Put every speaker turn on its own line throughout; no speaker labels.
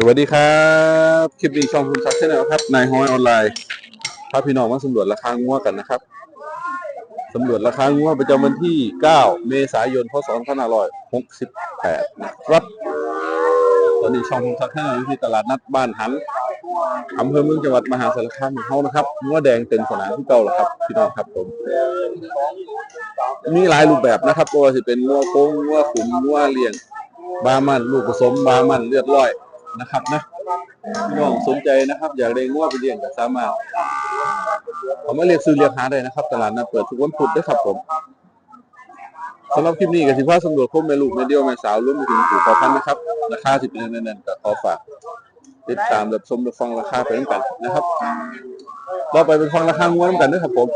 สวัสดีครับ คลิปนี้ช่องคุณซักเช่นครับ นายฮอยออนไลน์พาพี่น้องมาสำรวจราคางัวกันนะครับสำรวจราคางัวประจำวันที่ 9 เมษายน พศ 2568 นะครับ ตอนนี้ช่องคุณซักเช่นอยู่ที่ตลาดนัดบ้านหันอำเภอเมืองจังหวัดมหาสารคามของเขานะครับงัวแดงเต็มสนามที่เก่าแล้วครับ พี่น้องครับผมมีหลายรูปแบบนะครับก็ว่าจะเป็นงัวโค้งงัวขุนงัวเลี้ยง บามันลูกผสมบามันเลือดร้อย นะครับนะพี่น้องสนใจนะครับ อยากได้งัวไปเลี้ยงก็สามารถเอามาเรียกซื้อเรียกหาได้นะครับ ตลาดนัดเปิดทุกวันพุธด้วยครับผมสำหรับคลิปนี้ก็สิพาสำรวจคมแม่ลูกแม่เดียวแม่สาวรวมไปถึงผู้ขอพันนะครับราคาสิบเป็นนั่นๆก็ขอฝากติดตามรับชมรับฟังราคาไปด้วยกันนะครับต่อไปเป็นฟังราคางัวน้ำกันด้วยครับผม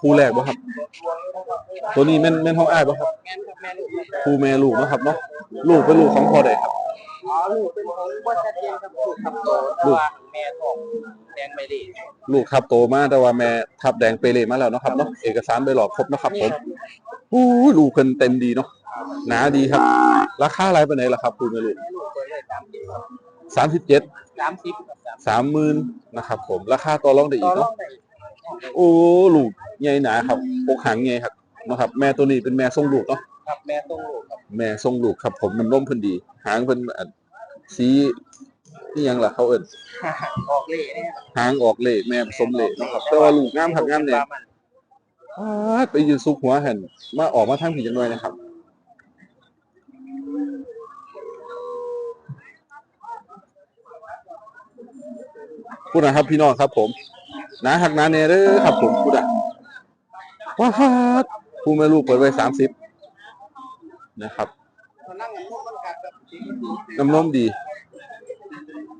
คู่แรกบ่ครับ ตัวนี้แม่นแม่นห้องอ้ายบ่ครับ
แม่นครับแม่ลูก
คู่แม่ลูกเนาะครับเนาะลูกเป็นลูกของพ่อใดครับ
อ๋อลูกเป็นของวัดชัดเจนครับลูกครับโตแต่ว่าแม่ของแดงใบดี
ลูกทับโตมาแต่ว่าแม่ทับแดงเปเรมาแล้วเนาะครับเนาะเอกสารใบหลอกครบเนาะครับผมอู้ยลูกเพิ่นเต็มดีเนาะหนาดีครับ ราคาอะไรไปไหนล่ะครับคู่แม่ลูก
แม่ลูกเปิดเลยสามสิบ
สามสิบเจ็ด
สามสิบครับสาม
สามหมื่นนะครับ ผมราคาต่อรองได้
ต่
อี
อกรอ
เนาะ
งได้
โอ้ลูกใหญ่หนาครับอกหางใหญ่ครับเนาะครับ แม่ตัวนี้เป็นแม่ทรงลูกเนาะ
ครับแม่ต้องลูกครับ
แม่ทรงลูกครับ ผมน้ำนมเพิ่นดี หางเพิ่นอันสีนี่ยังล่ะเขาเอิ้น
ออกเล่เนี่ยครับ
หางออกเล่แม่ผสมเล่เนาะครับแต่ว่าลูกงามครับงามเนี่ยอ้าดไปยืนซุกหัวหันมาออกมาทางผีจังเลยนะครับ พูดนะครับพี่น้องครับ ผมนาหักนาเนเด้อครับ ผมพูดอะว้าดผู้แม่ลูกเปิดไว้สามสิบ นะครับ
เขานั่งกันพวกมันกัดแบบสีดี
น้ำนมดี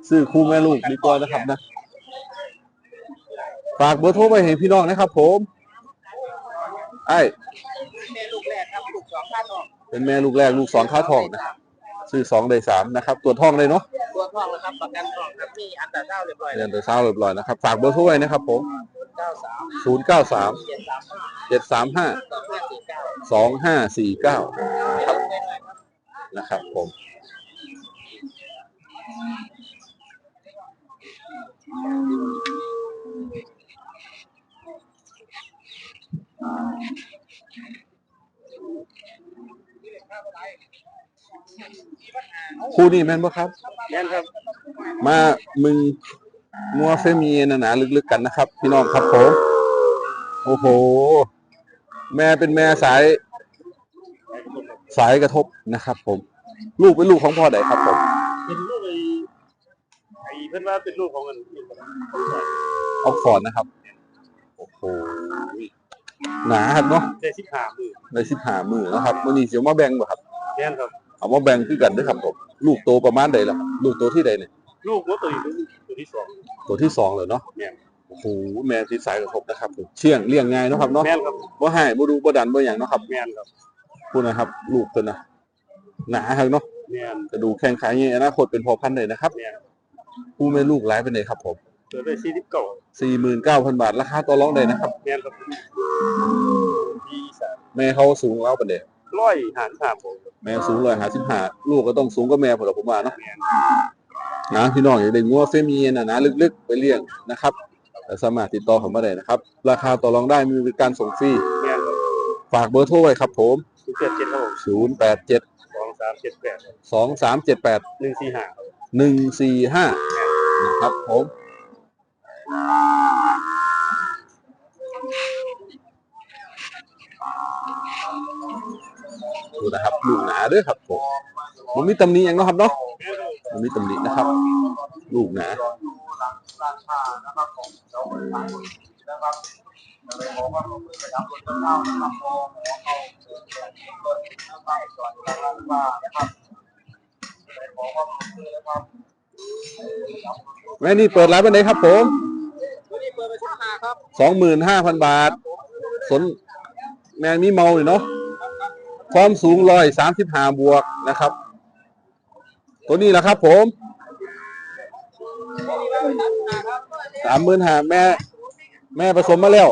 ซื้อคู่แม่ลูกดีกว่านะครับนะ ฝากเบอร์โทรไปให้พี่น้องนะครับ ผมไอ้
แม่ลูกแรกครับลูกสองข้างนอก
เป็นแม่ลูกแรกลูกสองค่าทองนะซื้อสองได้สามนะครับ ตัวจทองเลยเนาะ
ตัวทองนะครับประกันทองครับมีอันตราเจ้าเรียบร้อย
เรี
แล้
ยวนตัวเช้าเรียบร้อยนะครับฝากเบอร์โทรไว้นะครับผม
เก้าสาม
ศูนย์เก้าสาม
เจ็ดสามห้า
เจ็ดสามห้า
สองห้าสี่เก้า นะ
ครับผมคู่นี้แม่นบ่ครับ
แม่นครับ
มามึงมัวเฟมีนหนาๆลึกๆกันนะครับ พี่น้องครับผม โอ้โห แม่เป็นแม่สาย สายกระทบนะครับ ผม ลูกเป็นลูกของพ่อใดครับ ผม
เป็นลูกไอ้ไอ้เพื่อนว่าเป็นลูกของมัน
ออกฟอร์ดนะครับ โอ้โหหนาครับเนาะ
ได้สิบห้ามือ
ในสิบหามือนะครับวันนี้เสียวมาแบ่งบ่ครับ
แม่นครับ
เอามาแบ่งคือกันเด้วยครับผมลูกโตประมาณใดล่ะครับลูกโตที่ใดเนี่ย
ลูกหัวตัวอยู่ตัวที่สอง
ตัวที่สองเลยเนาะ
แม่น
โอ้โหแม่ที่สายกระทบนะครับผมเชื่องเลี้ยงง่ายเนาะครับเนาะ
แม่นครับ
บ่ให้บ่ดูบ่ดันบ่หยังเนาะครับ
แม่นครับ
พูดนะครับ ลูกเพิ่นนะหนาครับเนาะ
แม่น
กระดูกแข้งขาเนี่ยอนาคตเป็นพอพันธุ์เลยนะครับ
แม่น
ผู้แม่ลูกหลายเป็นไดครับผม
เกิดได้สี่สิบเก้า
49,000บาทราคาต่อรองได้นะครับ
แม่นครับปีสาม
แม่เขาสูงแล้วปานใด
ร้อยหารสามผม
แม่สูง155ลูกก็ต้องสูงกว่าแม่พุ่นล่ะผมว่าเนาะ
แม่น
นะพี่น้องอยากได้งัวเฟมีนน่ะนะลึกๆไปเลี้ยงนะครับแต่สามารถติดต่อผมมาได้นะครับ ราคาต่อรองได้มีบริการส่งฟรี
แม่นครับ
ฝากเบอร์โทรไว้ครับผม
สุดเจ็ดเจ็ดครับผม
087
สองสามเจ็ดแปด
2378
หนึ่งสี่ห้า
หนึ่งสี่ห้านะครับผมดูนะครับลูกหนาเด้วยครับผมมันมีตำหนิอย่างเนาะครับเนาะ
แม่นครับ
มันมีตำหนินะครับ ลูกหนา แม่นี่เปิดร้านเป็นไหนครับ ผม
ตัวนี้เปิดไปช่าหาครับ
สองหมื่นห้าพันบาท สนแมนมีเมาอยู่เนาะความสูงร้อยสามสิบห้าบวกนะครับ ตัวนี้แหละครับ ผมสามหมื่นห้าแม่ แม่ผสมมาแล้ว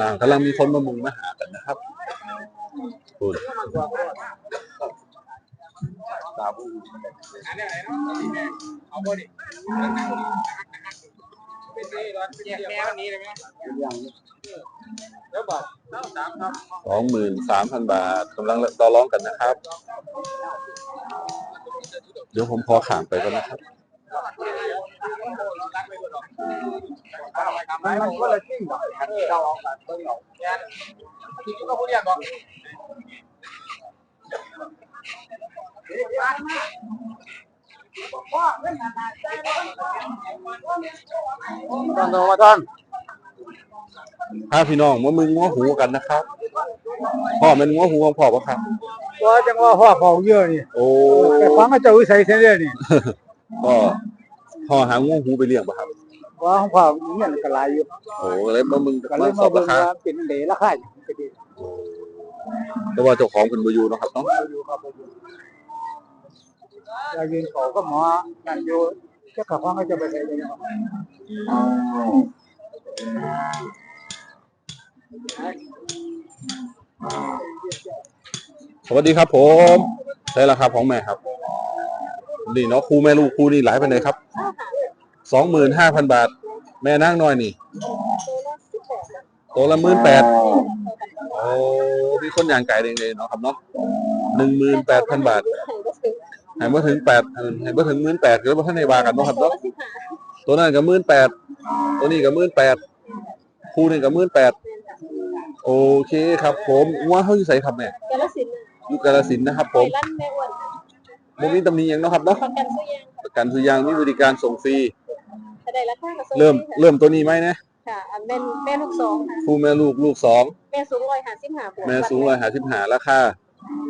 อ่ากำลังมีคนมามุงมาหากันนะครับคุณ
เอาบ่ดิเป็นนี่ร้อนแยกแม่วันนี้เลยไหมแล้วบอกเล่าส
องหมื่นสามพันบาทกำลังต่อร้องกันนะครับ ดี๋ยวผมพอขามไปก่อนนะครับ
มันก็เลยทิ้งบอกเราเอาแบบเบิ่งเอาแค่ที่ก็พูดอย่างบอกตอนโตมาตอน
พาพี่น้องมามึงงัวหูกันนะครับ พ่อเป็นงัวหูของพ่อปะครับ
ว่าจังว่าพ่อเขาเยอะนี่
โอ้
แต่ฟังก็จะวิสัยเท่านี้นี่
พ่อพ่อหางัวหูไปเลี้ยงปะครับ
ว่าของพ่อเงี้ยก็หลายอยู่
โอ้เลยมามึง
ก็เล
มายส
มา
อบ
เบิ่
รางคา
ว่าเป็นเดราคาอยู่ก็ดี
แต่ว่าเจ้าของเป็นบอยู่เนาะครับเนาะ
อยู่ครับอยู่เรายืนเขาก็หมอนั่นอยู่จะขับฟังก็จะไปใส่เลยเนาะ
สวัสดีครับ ผมใช่แล้วครับของแม่ครับนี่เนาะครูแม่ลูกครูนี่หลายไปเลยครับสองหมื่นห้าพันบาท แม่นั่งน้อยนี่ตัวละหมื่นแปดโอ้มีคนอย่างไก่เลยเนาะครับเนาะหนึ่งหมื่นแปดพันบาทหายมาถึงแปดใหายมาถึงหมื่นแปดก็ว่าท่านในวากันเนาะครับเนาะตัวนั้นก็หมื่นแปดตัวนี้ก็หมื่นแปดครูนี่ก็หมื่นแปด โอเคครับ ผมว่าเขาอยู่ใส่ครับแม่
กาลสินธุ์
อยู่กาลสินธุ์นะครับ ผ
ไท
ม
ยลั่นแม่อ้วน
โมมีตำหนิหยังเนาะครับเนาะ
ประกันซื้อยาง
ประกันสุยางมีบริการส่งฟรี
ถ้าได้ราคาก็ส่ง
เริ่ม
ฟค่ะ
เริ่มตัวนี้ไหมนะ
ค่ะอันแม่แม่ลูกสองค่ะ
ครูแม่ลูกลูกสอง
แม่สูงร้อยห้าสิบห้าบวก
แม่สูงร้อยหาสิบหาราคา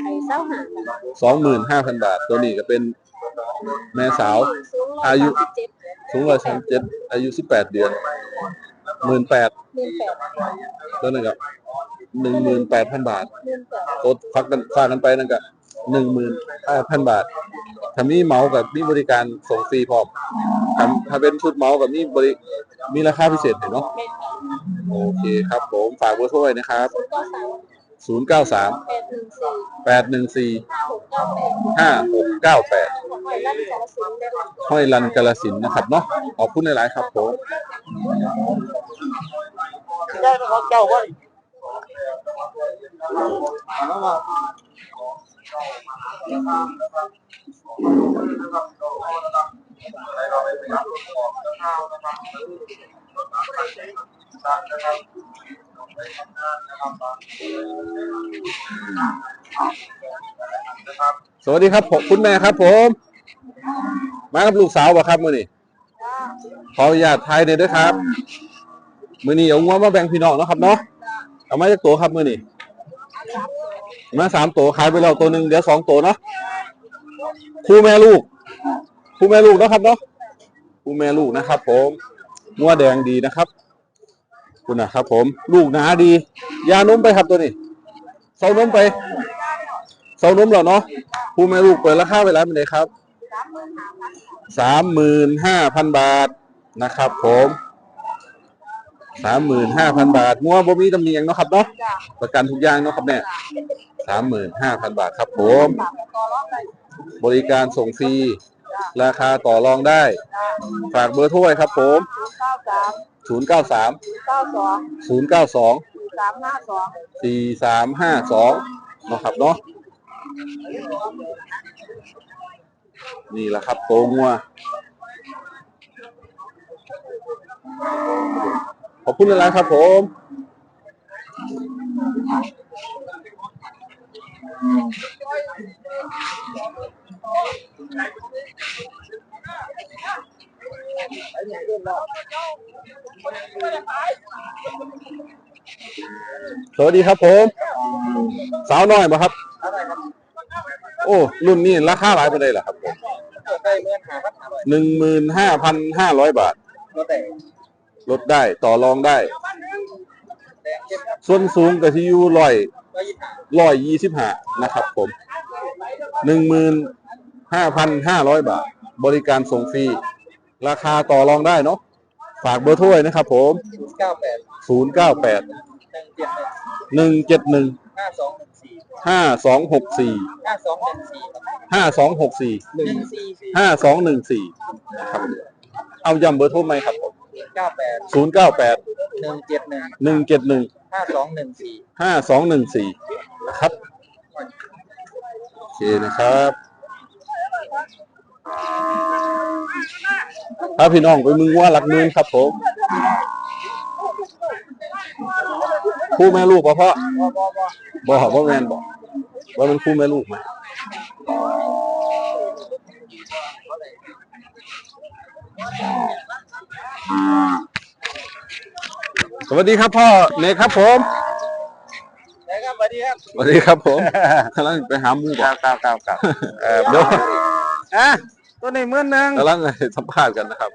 ไอ้เศร้าหาค่ะ
สองหมื่นห้าพันบาท ตัวนี้ก็เป็นแม่สาว
สูงร้อย
อายุ
สามสิบเจ็ด
สูงร้อยสามเจ็ดอายุสิบแปดเดือน หมื่นแปด
หมื่นแปด
ตัวนั่นก็หนึ่งหมื่นแปดพันบาท
หมื่นแปด
ตัวฟักกันฝากกันไปนั่นก็หนึ่งหมื่นห้าพันบาทถ้ามีเหมากับมีบริการส่งฟรีพร้อมถ้าถ้าเป็นชุดเหมากับมีบริมีราคาพิเศษเนาะโอเคครับผมฝากเบอร์โทรไว้นะครับ
ศูนย์เก้าสาม
093
แปดหนึ่งสี่ห้าหกเก้าแปด
5698
ไทยลั่นกาลสินธุ์ได้หมด
ห้อยรันกาลสินธุ์นะครับเนาะขอบคุณหลายๆครับผม
ได้ของเจ้าก็
สวัสดีครับผมคุณแม่ครับ ผม มากับลูกสาวบ่ครับมื้อนี้ขออนุญาตทยหน่ยด้วยครับมื้อนี้เอางัวมาแบ่งพี่น้องเนาะครับเนาะเอามาจากตัวครับมื้อนี้มาสามตัวขายไปแล้วตัวหนึ่งเดี๋ยวสองตัวเนาะคู่แม่ลูกคู่แม่ลูกเนาะครับเนาะคู่แม่ลูกนะครับ ผมงัวแดงดีนะครับ คุณนะครับผม ลูกหนาดี ยานมไปครับตัวนี้เซานมไปเซานมเหรอเนาะผู้แม่ลูกเปิดราคาไปแล้วเป็นไงครับสามหมื่นห้าพันบาทนะครับ ผมสามหมื่นห้าพันบาทงัวบ่มีตำหนิยังเนาะครับเนาะประกันทุกอย่างเนาะครับเนี่ยสามหมื่นห้าพันบาทครับ ผม บริการส่งฟรีราคาต่อรองได้ ฝากเบอร์โทรไว้ครับ ผม
ศูนย์เก้าสาม
ศูนย์เก้าส
อง
ศูนย์เก้าสอง
สี่สามห้าสอง
สี่สามห้าสองนะครับเนาะนี่แหละครับโตงัวขอบคุณหลายๆครับผม สวัสดีครับผม สาวน้อยป่ครับ โอ้ รุ่นนี้ราคาหลายไปเลยเหรอครับผม
หนึ่
งหมื่นห้าพันห้าร้อยบาท ลดได้ต่อรองได้ ส่วนสูงกับที่อยู่ร้อย
ก็ยี่ห้า
ร้อยยี่สิบห้านะครับผมหนึ่งหมื่นห้าพันห้าร้อยบาท บริการส่งฟรี ราคาต่อรองได้เนาะฝากเบอร์โทรไว้นะครับ ผม
ศูนย์เก้าแปด
098
หนึ่งเจ็ดหนึ่ง
171
ห้าสองหนึ่งสี่
5264
ห้าสองหนึ่งสี่
5264
หนึ่งสี่
5214นะครับเอาย้ำเบอร์โทรไหมครับผม
เก้าแปด
098
หนึ่งเจ็ดหนึ่ง
171
ห้าสองหนึ่งสี่
ห้าสองหนึ่งสี่นะครับ โอเคนะครับ ถ้าพี่น้องไปมึงว่าหลักหมื่นครับผมคู่แม่ลูกป่ะพ่อบอกว่าแมนบอกว่ามันคู่แม่ลูกไหมสวัสดีครับพ่อเนกครับผม
นะครับสวัสดีครับ
สวัสดีครับผมกำลังไปหาหมูบอก
ครับครับครับเออ
เดี๋ยว
อะ ตัวนี้หมื่นหนึ่ง
กำลังสัมภาษณ์กันนะครับ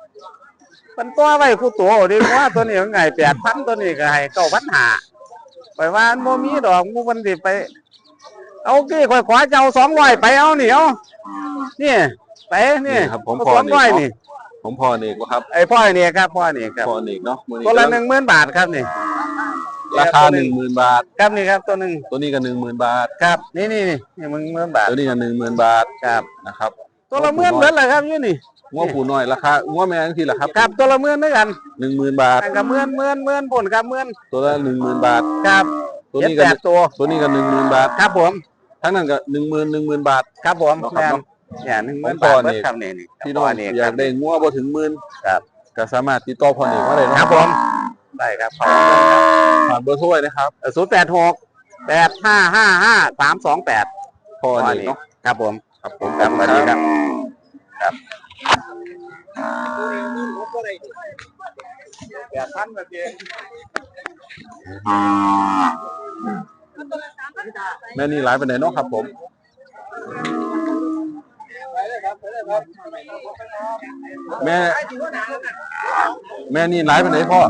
มันตัวไว้คู่ตัวดิว่าตัวนี้ไงแปดพันตัวนี้ก็ให้เก้าพันหาไปว่ามันบ่มีดอกมูมันสิไป เอากี่ข่อยขวาจะเอาสองร้อยไปเอานี่เอานี่ไปนี่
นี่ครับผม
เอา
พอ
สองร้อย
นี่
นี่
ผมพ่อเนกวะครับ
ไอ้พ่อเนี่ยครับพ่อเนี่ยครับ
พ่อเนกเนาะมื้อ
ตัวละห
กำ
นึ่งหมื่นบาทครับนี่
ราคาหนึ่งหมื่นบาท
ครับนี่ครับตัวหนึ่ง
ตัวนี้ก็หนึ่งหมื่นบาท
ครับนี่นี่นี่นี่มึงหมื่นบาท
ตัวนี้ก็หนึ่งหมื่นบาท
ครับ
นะครับ
ตัวละหมื่นเหมือนเลยครับอยี่นี่
งัวผูน้อยราคางัวแม่ทั้งทีละครับ
ครับตัวละหมื่นด้วยกัน
หนึ่งหมื่นบาท
อันกับหมื่นหมื่นหมื่นผลครับหมื่น
ตัวละหนึ่งหมื่นบาท
ครับ
ตัว
เจ็ด
นี้
แป
ก็
ดตัว
ตัวนี้ก็หนึ่งหมื่นบาท
ครับผม
ทั้งนั้นก็หนึ่งหมื่นหนึ่งหมื่นบาท
ครับผม
เนาะค
แม
รับ
นเนี่ยหนึ่งหมื่น
ของพ่
บา
อ
ท
นี่
เบิดครับนี่นี่
พี่น้อง
นี่
อ
ค
ยา
รั
ก
บ
ได้งัวบ่ถึงหมื่น
ครับ
ก็สามารถติดต่อพ่อเนกมาได้
ค
เนาะ
รับผมได้ครับขอบคุณครับ
ผ่านเบอร์โทรไว้นะครับ
ศูนย์แปดหกแปดห้าห้าห้าสามสองแปด
พ่อเนกเนาะ
ครับผม
ครับผม
ครับสวัสดีครับ
แปดพันแบบเอง
แม่นี่หลายไปไหนใดเนาะครับ ผมแม่ แม่นี่หลายไปไหนใดพ่อ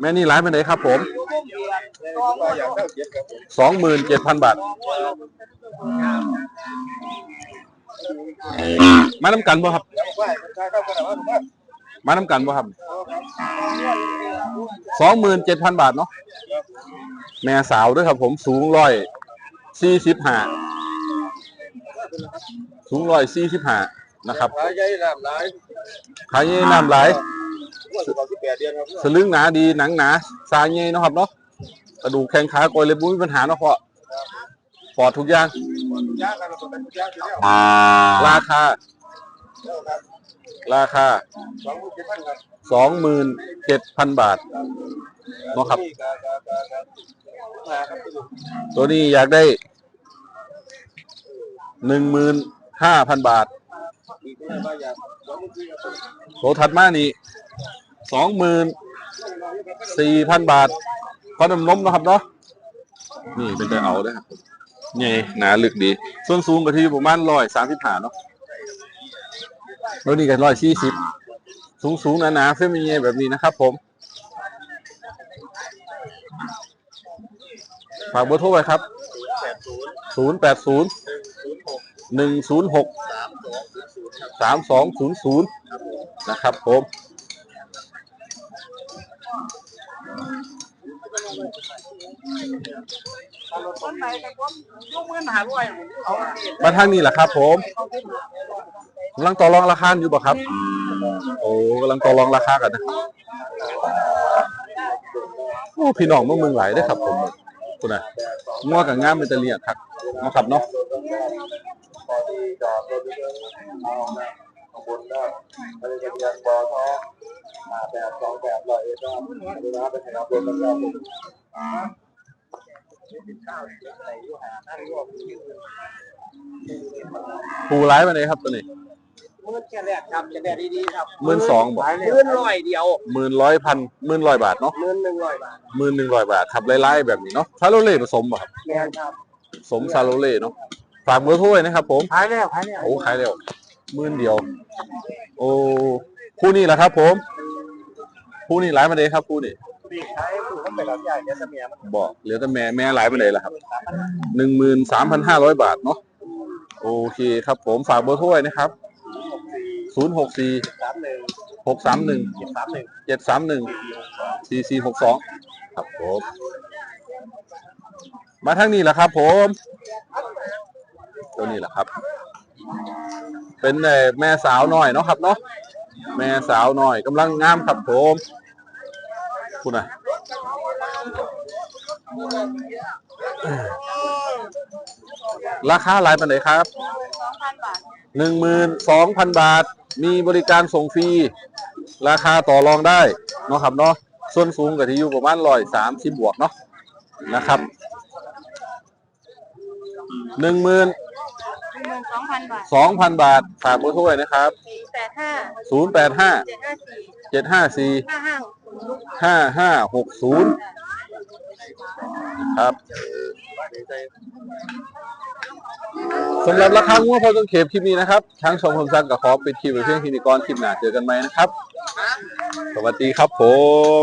แม่นี่หลายไปไหนใดครับผมสองหมื่นเจ็ดพันบาท มาน้ำกันบ่ครับ มาน้ำกันบ่ครับสองหมื่นเจ็ดพันบาทเนาะแม่สาวด้วยครับผมสูงร้อยสี่สิบห้าสูงร้อยสี่สิบห้านะครับ
ขายใหญ่ลำหลาย
ขายยี่น้ำไหลาย
ว่า สิบสิบแปดเดือนครับ
สลึงหนาดีหนังหนาสายเงยเนาะครับเนาะกระดูกแข้งขากอยเลยบุ้มีปัญหาเนาะพ่อปอดทุกอย่าง
ย่างกันเราเป็นย่างอยู่แล้ว
ราคา ราคา
สองลูกเจ็ดพันครับ
สองหมื่นเจ็ดพันบาทเนาะครับ
นี่ก็ก็ก็ก็มาครับ
ตัวนี้อยากได้หนึ่งหมื่นห้าพันบาท
อีกไม่ว่าอยากสองลูกที่ครับ
โถถัดมานี่ สองหมื่นสี่พันบาทพอนมนมนะครับเนาะนี่เป็นแต่เอาเด้ครับนี่หนาลึกดี ส่วนสูงก็ที่ประมาณร้อยสามสิบห้าเนาะแล้วนี่กันร้อยสี่สิบสูงสูงหนาหนาๆเฟมิเนียแบบนี้นะครับ ผมฝากเบอร์โทรไว้ครับศูนย์แปดศูนย์หนึ่งศูนย์หกสามสองศูนย์ศูนย์นะครับผม
คนไหนแต่ผมยกมือหาด้วยเอา
มาทางนี้แหละครับ ผมกำลังต่อรองราคาอยู่บ่ครับ โอ้กำลังต่อรองราคากันนะโอ้พี่น้องเมืองเมืองไหลายเด้ครับ ผมคุณนะงัวกับงามเป็นตะเลียครับเนาะครับเนาะ
พอดีจอดรถเรื่องเอานะขบวนได้บริการยังบอท้อมาแบบสองแบบร้อยเอ็ดครับดูนะเป็นขบวนแล้ว
ผูร้ายมาเลยครับตัวนี้
มือแค่แรกครับจะได้ดีๆครับ
หมื่นสองบ่
มื่นร้อยเดียว
หมื่นร้อยพันหมื่นร้อยบาทเนาะ
หมื่นหนึ่งร้อยบาท
หมื่นหนึ่งร้อยบาทครับไล่ๆแบบนี้เนาะซาโรเล่ผสมบ่ครับ
แม่นครับ
สมซาโรเล่เนาะฝากเบอร์โทรไว้นะครับผม
ขายแล้วขายแล้ว
โอ้ขายเร็วห มื่นเดียว โอ้คู่นี้แหละครับ ผมคู่นี้หลายมาเลยครับคู่นี้
ปีใช้ถูกต้องไปรับใหญ่เนี่ยเสมียมัน
บอกเหลือแต่แม่แม่หลายไปเลยละครับหนึ่งหมื่นสามพันห้าร้อยบาทเนาะโอเคครับ ผมฝากเบอร์โทรไว้นะครับศูนย์หกสี่
สามหนึ่ง
หกสามหนึ่ง
เจ็ดสามหนึ่ง
สี่สี่หกสองครับผมมาทางนี้แหละครับ ผมตัวนี้แหละครับ เป็นแม่สาวหน้อยเนาะครับเนาะแม่สาวหน้อยกำลังงามครับผมคุณน่ะราคาหลายปันไหนครับหนึ่งหมื่นสองพันบาท มีบริการส่งฟรี ราคาต่อรองได้เนาะครับเนาะส่วนสูงกับที่อยู่ประมาณร้อยสามสิบบวกเนาะนะครับหนึ่งหมื่น
หนึ่งสองพันบาท
สองพันบาทฝากเบอร์โทรไว้นะครับ
สี่แปดห้า
ศูนย์แปดห้า
เจ็ดห้าสี่
เจ็ดห้าสี่
ห้าห้าหกศูนย์
ห้าห้าหกศูนย์ครับสำหรับราคางัวพอต้นเข็มคลิปนี้นะครับทั้งชมคมซักกับขอปิดคลิปไว้เพียงทีนี้ก่อนคลิปหน้าเจอกันไหมนะครับ สวัสดีครับผม